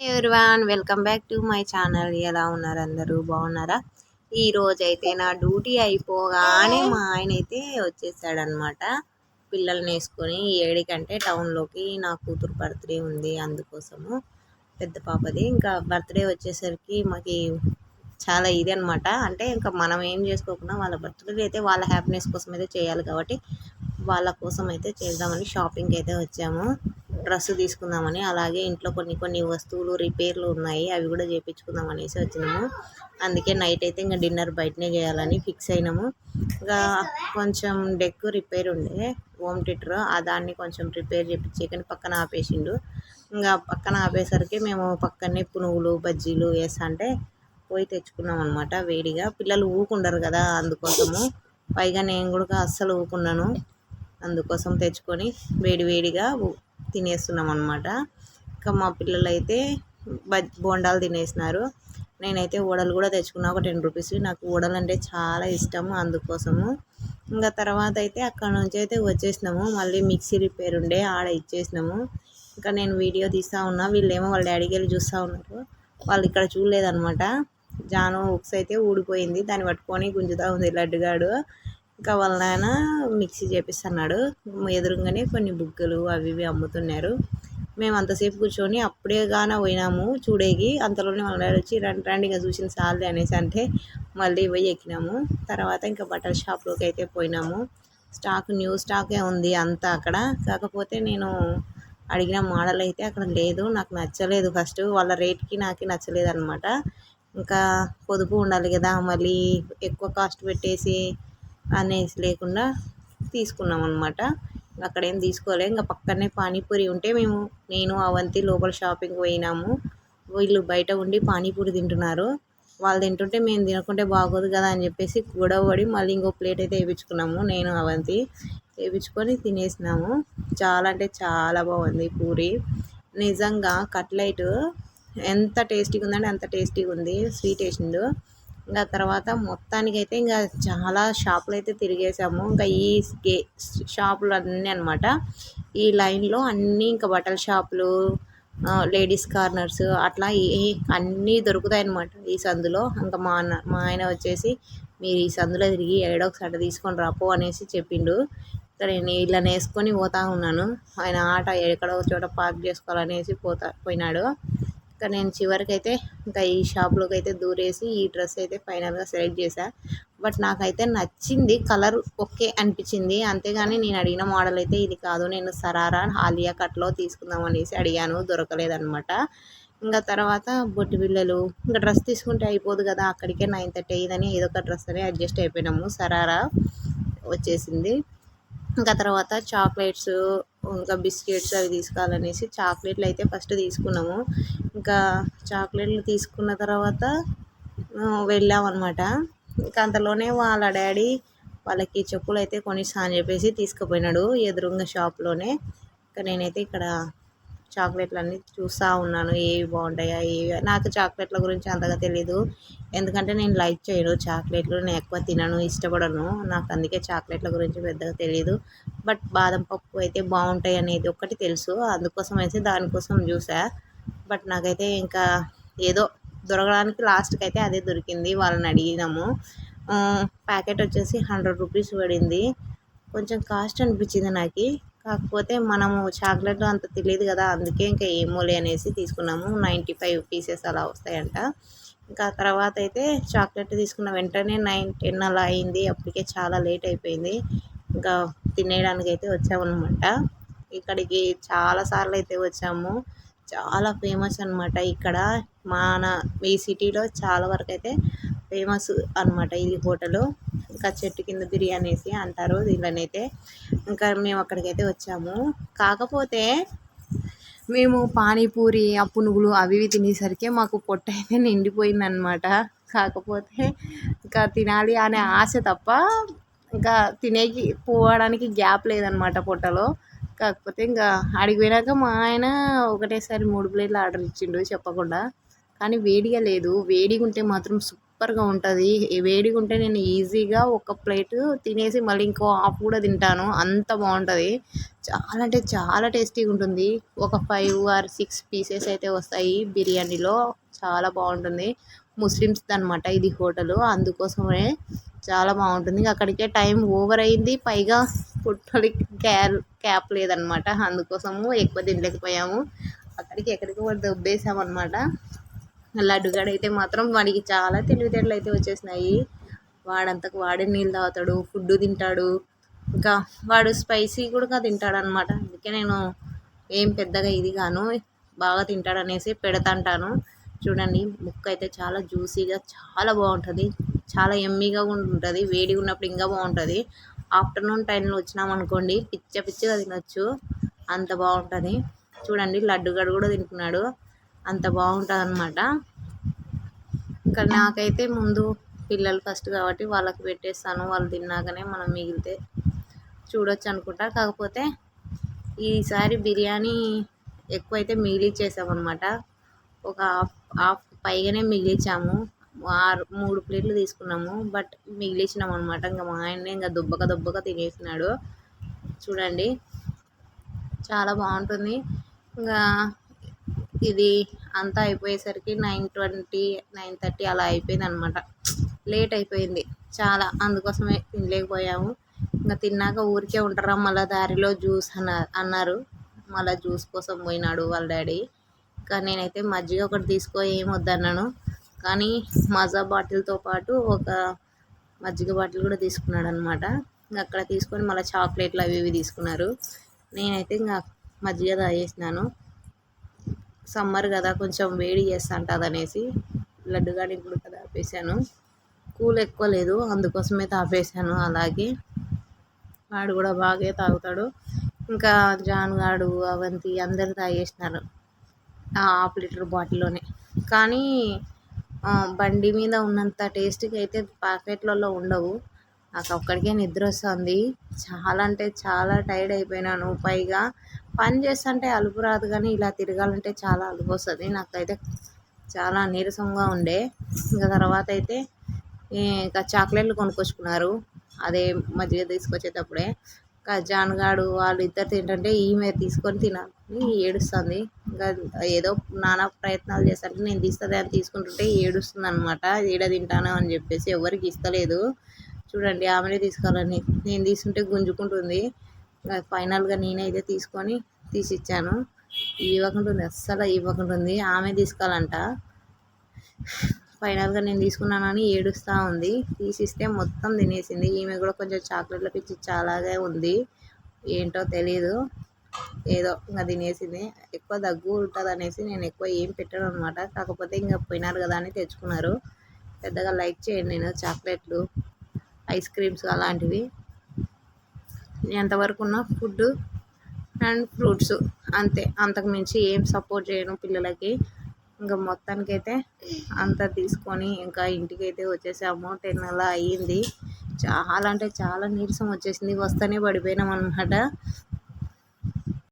Everyone welcome back to my channel ఎలా ఉన్నారు అందరూ? బాగున్నారా? ఈ రోజు అయితే నా డ్యూటీ అయిపోగానే మా ఆయన అయితే వచ్చేసాడనమాట పిల్లల్ని వేసుకొని ఏడికంటే టౌన్లోకి నా కూతురు బర్త్డే ఉంది అందుకోసము. పెద్ద పాపది. ఇంకా బర్త్డే వచ్చేసరికి మాకు చాలా ఇది అనమాట అంటే ఇంకా మనం ఏం చేసుకోకుండా వాళ్ళ బర్త్డే అయితే వాళ్ళ హ్యాపీనెస్ కోసం అయితే చేయాలి కాబట్టి వాళ్ళ కోసం అయితే చేద్దామని షాపింగ్కి అయితే వచ్చాము. డ్రెస్ తీసుకుందామని అలాగే ఇంట్లో కొన్ని కొన్ని వస్తువులు రిపేర్లు ఉన్నాయి అవి కూడా చేయించుకుందాం అనేసి వచ్చినాము. అందుకే నైట్ అయితే ఇంకా డిన్నర్ బయటనే చేయాలని ఫిక్స్ అయినాము. ఇంకా కొంచెం డెక్ రిపేర్ ఉండే హోమ్ థియేటర్ ఆ దాన్ని కొంచెం రిపేర్ చేయించి కానీ పక్కన ఆపేసిండు. ఇంకా పక్కన ఆపేసరికి మేము పక్కనే పునుగులు బజ్జీలు వేస్తా అంటే పోయి తెచ్చుకున్నాం అనమాట వేడిగా. పిల్లలు ఊకుండరు కదా అందుకోసము. పైగా నేను కూడా అస్సలు ఊకున్నాను అందుకోసం తెచ్చుకొని వేడి వేడిగా తినేస్తున్నాం అనమాట ఇంకా మా పిల్లలు అయితే బజ్ బోండాలు తినేసినారు. నేనైతే ఓడలు కూడా తెచ్చుకున్నా ఒక టెన్ రూపీస్. నాకు ఓడలు అంటే చాలా ఇష్టము అందుకోసము. ఇంకా తర్వాత అయితే అక్కడ నుంచి అయితే వచ్చేసినాము. మళ్ళీ మిక్సీ రిపేర్ ఉండే ఆడ ఇచ్చేసినాము. ఇంకా నేను వీడియో తీస్తూ ఉన్నా. వీళ్ళేమో వాళ్ళ డాడీకి వెళ్ళి చూస్తూ ఉన్నారు. వాళ్ళు ఇక్కడ చూడలేదనమాట జాను ఉక్స్ అయితే ఊడిపోయింది. దాన్ని పట్టుకొని గుంజుతూ ఉంది లడ్డుగాడు. ఇంకా వాళ్ళ నాయన మిక్సీ చేపిస్తున్నాడు. ఎదురుగానే కొన్ని బుగ్గలు అవి ఇవి అమ్ముతున్నారు. మేము అంతసేపు కూర్చొని అప్పుడే గాన పోయినాము చూడేకి అంతలోనే వాళ్ళ డాడీ వచ్చి రండి రండి ఇంకా చూసిన సార్లు అనేసి అంటే మళ్ళీ పోయి ఎక్కినాము. తర్వాత ఇంకా బట్టల షాప్లోకి అయితే పోయినాము. స్టాక్ న్యూ స్టాకే ఉంది అంతా అక్కడ. కాకపోతే నేను అడిగిన మోడల్ అయితే అక్కడ లేదు. నాకు నచ్చలేదు ఫస్ట్. వాళ్ళ రేట్కి నాకు నచ్చలేదు అనమాట ఇంకా పొదుపు ఉండాలి కదా మళ్ళీ ఎక్కువ కాస్ట్ పెట్టేసి అనేసి లేకుండా తీసుకున్నాం అనమాట అక్కడ ఏం తీసుకోలే. ఇంకా పక్కనే పానీపూరి ఉంటే మేము నేను అవంతి లోపల షాపింగ్ పోయినాము. వీళ్ళు బయట ఉండి పానీపూరి తింటున్నారు. వాళ్ళు తింటుంటే మేము తినకుంటే బాగోదు కదా అని చెప్పేసి గొడవ పడి మళ్ళీ ఇంకో ప్లేట్ అయితే వేయించుకున్నాము నేను అవంతి. వేయించుకొని తినేసినాము. చాలా అంటే చాలా బాగుంది పూరి. నిజంగా కట్లెట్ ఎంత టేస్టీగా ఉందంటే అంత టేస్టీగా ఉంది స్వీట్ వేసిండు. ఇంకా తర్వాత మొత్తానికి అయితే ఇంకా చాలా షాపులు అయితే తిరిగేసాము. ఇంకా ఈ షాపులు అన్నీ అనమాట ఈ లైన్లో అన్నీ ఇంకా బట్టల షాపులు లేడీస్ కార్నర్స్ అట్లా ఏ అన్నీ దొరుకుతాయి అన్నమాట ఈ సందులో. ఇంకా మా అన్న మా ఆయన వచ్చేసి మీరు ఈ సందులో తిరిగి ఏడో ఒకసారి తీసుకొని రాపో అనేసి చెప్పిండు. నేను ఇలా వేసుకొని పోతా ఉన్నాను. ఆయన ఆట ఎక్కడో చోట పార్క్ చేసుకోవాలనేసి పోతా పోయినాడు. ఇంకా నేను చివరికి అయితే ఇంకా ఈ షాప్లోకి అయితే దూరేసి ఈ డ్రెస్ అయితే ఫైనల్గా సెలెక్ట్ చేశాను బట్ నాకైతే నచ్చింది కలర్ ఓకే అనిపించింది. అంతేగాని నేను అడిగిన మోడల్ అయితే ఇది కాదు నేను సరారా హాలియా కట్లో తీసుకుందాం అనేసి అడిగాను దొరకలేదనమాట ఇంకా తర్వాత బొట్టి బిళ్ళలు ఇంకా డ్రెస్ తీసుకుంటే అయిపోదు కదా అక్కడికే నైన్ థర్టీ అయ్యిందని ఏదో ఒక డ్రెస్ అని అడ్జస్ట్ అయిపోయినాము సరారా వచ్చేసింది. ఇంకా తర్వాత చాక్లెట్స్ ఇంకా బిస్కెట్స్ అవి తీసుకోవాలనేసి చాక్లెట్లు అయితే ఫస్ట్ తీసుకున్నాము. ఇంకా చాక్లెట్లు తీసుకున్న తర్వాత వెళ్ళామన్నమాట. ఇంకా అంతలోనే వాళ్ళ డాడీ వాళ్ళకి చెప్పులు అయితే కొనిస్తా అని చెప్పేసి తీసుకుపోయినాడు ఎదురుగా షాప్లోనే. ఇంకా నేనైతే ఇక్కడ చాక్లెట్లు అన్నీ చూస్తూ ఉన్నాను. ఏవి బాగుంటాయా ఏవి నాకు చాక్లెట్ల గురించి అంతగా తెలీదు. ఎందుకంటే నేను లైక్ చేయను చాక్లెట్లు. నేను ఎక్కువ తినను ఇష్టపడను. నాకు అందుకే చాక్లెట్ల గురించి పెద్దగా తెలియదు బట్ బాదం పప్పు అయితే బాగుంటాయి అనేది ఒక్కటి తెలుసు. అందుకోసం అయితే దానికోసం చూసా. బట్ నాకైతే ఇంకా ఏదో దొరకడానికి లాస్ట్కి అయితే అదే దొరికింది. వాళ్ళని అడిగినాము. ప్యాకెట్ వచ్చేసి హండ్రెడ్ రూపీస్ పడింది. కొంచెం కాస్ట్ అనిపించింది నాకు. కాకపోతే మనము చాక్లెట్ అంత తెలియదు కదా అందుకే ఇంకా ఏమోలే అనేసి తీసుకున్నాము. నైంటీ ఫైవ్ పీసెస్ అలా వస్తాయంట. ఇంకా తర్వాత అయితే చాక్లెట్ తీసుకున్న వెంటనే నైన్ టెన్ అలా అయింది. అప్పటికే చాలా లేట్ అయిపోయింది. ఇంకా తినేయడానికి అయితే వచ్చామన్నమాట. ఇక్కడికి చాలాసార్లు అయితే వచ్చాము. చాలా ఫేమస్ అనమాట ఇక్కడ. మన ఈ సిటీలో చాలా వరకు అయితే ఫేమస్ అనమాట ఇది హోటలు. ఇంకా చెట్టు కింద బిర్యానీసి అంటారు దీనిలోనైతే ఇంకా మేము అక్కడికైతే వచ్చాము. కాకపోతే మేము పానీపూరి ఆ పునుగులు అవి ఇవి తినేసరికి మాకు పొట్ట అయితే నిండిపోయిందనమాట కాకపోతే ఇంకా తినాలి అనే ఆశ తప్ప ఇంకా తినేకి పోవడానికి గ్యాప్ లేదనమాట పొట్టలో. కాకపోతే ఇంకా అడిగిపోయినాక మా ఆయన ఒకటేసారి మూడు ప్లేట్లు ఆర్డర్ ఇచ్చిండు చెప్పకుండా. కానీ వేడిగా లేదు. వేడిగా ఉంటే మాత్రం సూపర్గా ఉంటుంది. వేడిగా ఉంటే నేను ఈజీగా ఒక ప్లేట్ తినేసి మళ్ళీ ఇంకో హాఫ్ కూడా తింటాను. అంత బాగుంటుంది. చాలా అంటే చాలా టేస్టీగా ఉంటుంది ఒక ఫైవ్ ఆర్ సిక్స్ పీసెస్ అయితే వస్తాయి బిర్యానీలో. చాలా బాగుంటుంది. ముస్లిమ్స్ అనమాట ఇది హోటల్. అందుకోసమే చాలా బాగుంటుంది. అక్కడికే టైం ఓవర్ అయింది. పైగా పుట్టలి క్యాల్ క్యాప్ లేదనమాట అందుకోసము ఎక్కువ తినలేకపోయాము. అక్కడికి ఎక్కడికి దొబ్బేసామన్నమాట. లడ్డుగాడు అయితే మాత్రం వాడికి చాలా తెలివితేటలు అయితే వచ్చేసినాయి. వాడంతకు వాడే నీళ్ళు తాగుతాడు ఫుడ్ తింటాడు. ఇంకా వాడు స్పైసీ కూడా తింటాడు అనమాట అందుకే నేను ఏం పెద్దగా ఇది గాను బాగా తింటాడు అనేసి పెడతాంటాను. చూడండి ముక్క అయితే చాలా జ్యూసీగా చాలా బాగుంటుంది. చాలా ఎమ్మీగా కూడా ఉంటుంది. వేడిగా ఉన్నప్పుడు ఇంకా బాగుంటుంది. ఆఫ్టర్నూన్ టైంలో వచ్చినాం అనుకోండి పిచ్చ పిచ్చగా తినొచ్చు. అంత బాగుంటుంది. చూడండి లడ్డుగడు కూడా తింటున్నాడు. అంత బాగుంటుంది అనమాట ఇక్కడ నాకైతే ముందు పిల్లలు ఫస్ట్ కాబట్టి వాళ్ళకి పెట్టేస్తాను వాళ్ళు తిన్నాకనే మనం మిగిలితే చూడొచ్చు అనుకుంటా. కాకపోతే ఈసారి బిర్యానీ ఎక్కువైతే మిగిలిచ్చేసామన్నమాట. ఒక హాఫ్ హాఫ్ పైగానే మిగిలిచ్చాము. ఆరు మూడు ప్లేట్లు తీసుకున్నాము బట్ మిగిలిచ్చినాం అనమాట ఇంకా మా ఆయన్ని ఇంకా దుబ్బక దుబ్బక తినేసినాడు. చూడండి చాలా బాగుంటుంది. ఇంకా ఇది అంతా అయిపోయేసరికి నైన్ ట్వంటీ నైన్ థర్టీ అలా అయిపోయింది అనమాట లేట్ అయిపోయింది. చాలా అందుకోసమే తినలేకపోయాము. ఇంకా తిన్నాక ఊరికే ఉంటారా మళ్ళీ దారిలో జ్యూస్ అన్న అన్నారు. మళ్ళీ జ్యూస్ కోసం పోయినాడు వాళ్ళ డాడీ. కానీ నేనైతే మజ్జిగ ఒకటి తీసుకో ఏం వద్దన్నాను. కానీ మజా బాటిల్తో పాటు ఒక మజ్జిగ బాటిల్ కూడా తీసుకున్నాడు అనమాట ఇంకా అక్కడ తీసుకొని మళ్ళీ చాక్లెట్లు అవి ఇవి తీసుకున్నారు. నేనైతే ఇంకా మజ్జిగ తాగేసినాను. సమ్మర్ కదా కొంచెం వేడి చేస్తుంటుంది అనేసి లడ్డు కానీ ఇప్పుడు కదా ఆపేసాను కూల్ ఎక్కువ లేదు అందుకోసమే తాపేసాను అలాగే. వాడు కూడా బాగా తాగుతాడు. ఇంకా జాన్ గాడు అవంతి అందరు తాగేసినారు హాఫ్ లీటర్ బాటిల్లోనే. కానీ బండి మీద ఉన్నంత టేస్ట్గా అయితే ప్యాకెట్లలో ఉండవు. నాకు ఒక్కడికే నిద్ర వస్తుంది చాలా అంటే చాలా టైర్డ్ అయిపోయినాను. పైగా పని చేస్తుంటే అలుపు రాదు కానీ ఇలా తిరగాలంటే చాలా అలుపు వస్తుంది. నాకైతే చాలా నీరసంగా ఉండే. ఇంకా తర్వాత అయితే ఇంకా చాక్లెట్లు కొనుక్కొచ్చుకున్నారు. అదే మజ్జిగ తీసుకొచ్చేటప్పుడే. ఇంకా జాన్గాడు వాళ్ళు ఇద్దరు తింటుంటే ఈమె తీసుకొని తినాలని ఏడుస్తుంది. ఇంకా ఏదో నానా ప్రయత్నాలు చేస్తుంటే నేను తీస్తుంది అని తీసుకుంటుంటే ఏడుస్తుంది అనమాట ఈడ తింటాను అని చెప్పేసి ఎవరికి ఇస్తలేదు. చూడండి ఆమెనే తీసుకోవాలని. నేను తీసుకుంటే గుంజుకుంటుంది. ఫైనల్గా నేనే అయితే తీసుకొని తీసి ఇచ్చాను ఇవ్వకుంటుంది అస్సలు ఇవ్వకుంటుంది. ఆమె తీసుకోవాలంట. ఫైనల్గా నేను తీసుకున్నానని ఏడుస్తూ ఉంది. తీసిస్తే మొత్తం తినేసింది. ఈమె కూడా కొంచెం చాక్లెట్ల పిచ్చి చాలాగా ఉంది. ఏంటో తెలీదు. ఏదో ఇంకా తినేసింది. ఎక్కువ దగ్గు ఉంటుంది అనేసి నేను ఎక్కువ ఏం పెట్టాను అనమాట కాకపోతే ఇంకా పోయినారు కదా అని తెచ్చుకున్నారు. పెద్దగా లైక్ చేయండి నేను చాక్లెట్లు ఐస్ క్రీమ్స్ అలాంటివి. ఎంతవరకు ఉన్న ఫుడ్ అండ్ ఫ్రూట్స్ అంతే. అంతకు మించి ఏం సపోర్ట్ చేయను పిల్లలకి. ఇంకా మొత్తానికైతే అంతా తీసుకొని ఇంకా ఇంటికైతే వచ్చేసాము టెన్ అలా అయ్యింది. చాలా అంటే చాలా నీరసం వచ్చేసింది. వస్తేనే పడిపోయినాం అనమాట